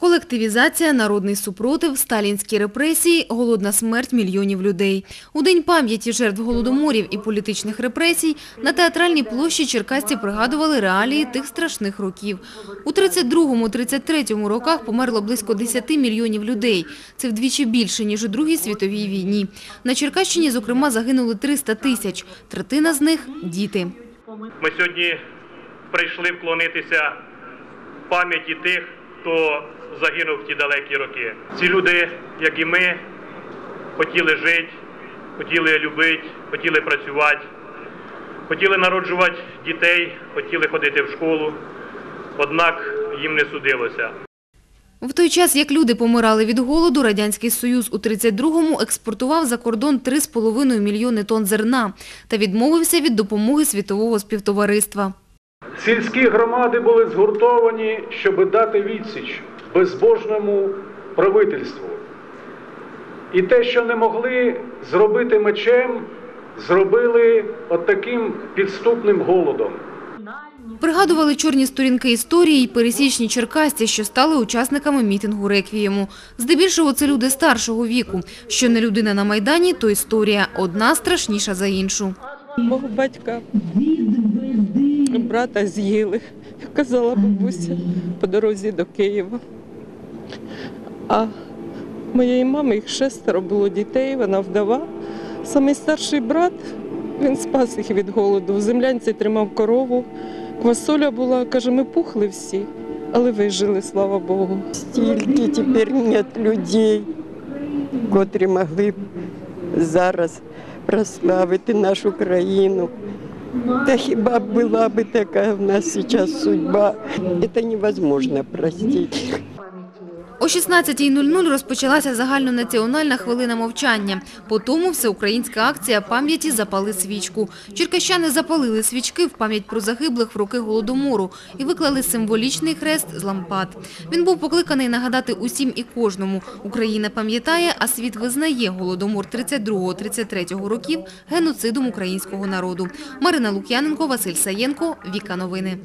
Колективізація, народний супротив, сталінські репресії, голодна смерть мільйонів людей. У День пам'яті жертв голодоморів і політичних репресій на театральній площі черкасці пригадували реалії тих страшних років. У 32-33 роках померло близько 10 мільйонів людей. Це вдвічі більше, ніж у Другій світовій війні. На Черкащині, зокрема, загинули 300 тисяч. Третина з них – діти. Ми сьогодні прийшли вклонитися пам'яті тих, хто загинув в ті далекі роки. Ці люди, як і ми, хотіли жити, хотіли любити, хотіли працювати, хотіли народжувати дітей, хотіли ходити в школу, однак їм не судилося. В той час, як люди помирали від голоду, Радянський Союз у 32-му експортував за кордон 3,5 мільйони тонн зерна та відмовився від допомоги світового співтовариства. Сільські громади були згуртовані, щоб дати відсіч безбожному правительству. І те, що не могли зробити мечем, зробили от таким підступним голодом. Пригадували чорні сторінки історії й пересічні черкасці, що стали учасниками мітингу «Реквієму». Здебільшого це люди старшого віку. Що не людина на Майдані, то історія одна страшніша за іншу. Мого батька брата з'їли, казала бабуся, по дорозі до Києва. А моєї мами їх шестеро було дітей, вона вдова. Самий старший брат, він спас їх від голоду. В землянці тримав корову. Квасоля була, каже, ми пухли всі, але вижили, слава Богу. Стільки тепер нет людей, котрі могли б зараз прославити нашу країну. Та хіба была була би така в нас зараз судьба, це невозможно простити. О 16.00 розпочалася загальнонаціональна хвилина мовчання. По тому всеукраїнська акція пам'яті «Запали свічку». Черкащани запалили свічки в пам'ять про загиблих в роки Голодомору і виклали символічний хрест з лампад. Він був покликаний нагадати усім і кожному. Україна пам'ятає, а світ визнає Голодомор 32-33 років геноцидом українського народу. Марина Лук'яненко, Василь Саєнко, Віка Новини.